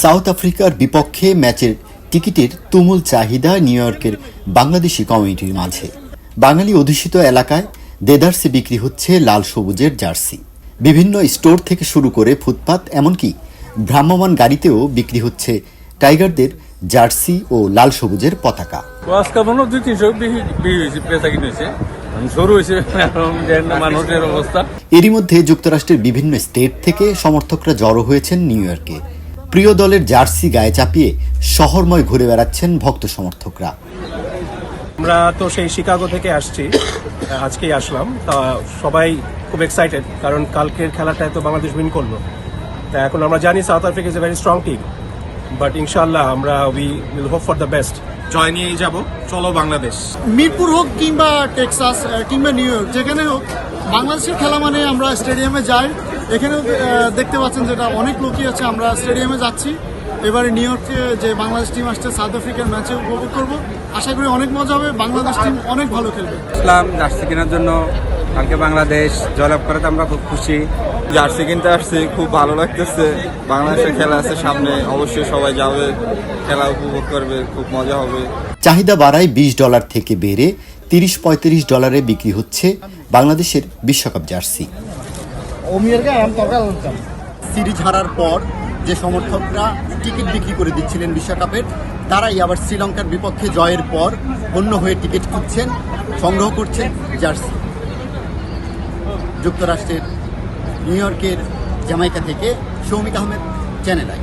South আফ্রিকার বিপক্ষে ম্যাচের টিকিটের তুমুল চাহিদা নিউ ইয়র্কের বাংলাদেশি কমিউনিটির মাঝে। বাঙালি অধ্যুষিত এলাকায় দেদারসে বিক্রি হচ্ছে লাল সবুজের জার্সি। বিভিন্ন স্টোর থেকে শুরু করে ফুটপাত, এমনকি ভ্রাম্যমান গাড়িতেও বিক্রি হচ্ছে টাইগারদের জার্সি ও লাল সবুজের পতাকা। আজকে হয় দুই তিনশো শুরু হয়েছে এখন মানুষের অবস্থা। এরই মধ্যে যুক্তরাষ্ট্রের বিভিন্ন স্টেট থেকে সমর্থকরা জড়ো হয়েছেন নিউ ইয়র্কে। প্রিয় দলের জার্সি গায়ে চাপিয়ে শহরময় ঘুরে বেড়াচ্ছেন ভক্ত সমর্থকরা। আমরা তো সেই শিকাগো থেকে আসছি আজকেই আসলাম। তা সবাই খুব এক্সাইটেড কারণ কালকের খেলাটায় তো বাংলাদেশ উইন করল। তা এখন আমরা জানি South Africa is a very strong team but ইনশাল্লাহ আমরা we will hope for the best জয় নিয়েই যাব। চলো বাংলাদেশ। মিরপুর হোক কিংবা টেক্সাস কিংবা নিউ ইয়র্ক যেখানে হোক বাংলাদেশের খেলা মানে আমরা স্টেডিয়ামে যাই। এখানেও দেখতে পাচ্ছেন যেটা অনেক লোকই আছে আমরা স্টেডিয়ামে যাচ্ছি। এবারে নিউ ইয়র্কে যে বাংলাদেশ টিম আসছে সাউথ আফ্রিকার ম্যাচে উপভোগ করব। আশা করি অনেক মজা হবে বাংলাদেশ টিম অনেক ভালো খেলবে। ইসলাম জার্সি কেনার জন্য কালকে বাংলাদেশ জয়লাভ করাতে আমরা খুব খুশি। জার্সি কিনতে আসছি খুব ভালো লাগতেছে। বাংলাদেশের খেলা আছে সামনে অবশ্যই সবাই যাবে খেলা উপভোগ করবে খুব মজা হবে। চাহিদা বাড়ায় বিশ ডলার থেকে বেড়ে তিরিশ পঁয়ত্রিশ ডলারে বিক্রি হচ্ছে বাংলাদেশের বিশ্বকাপ জার্সি। সিরিজ হারার পর যে সমর্থকরা টিকিট বিক্রি করে দিচ্ছিলেন বিশ্বকাপের তারাই আবার শ্রীলঙ্কার বিপক্ষে জয়ের পর অন্য হয়ে টিকিট কিনছেন সংগ্রহ করছেন জার্সি। যুক্তরাষ্ট্রের নিউ ইয়র্কের জামাইকা থেকে সৌমিক আহমেদ চ্যানেল আই।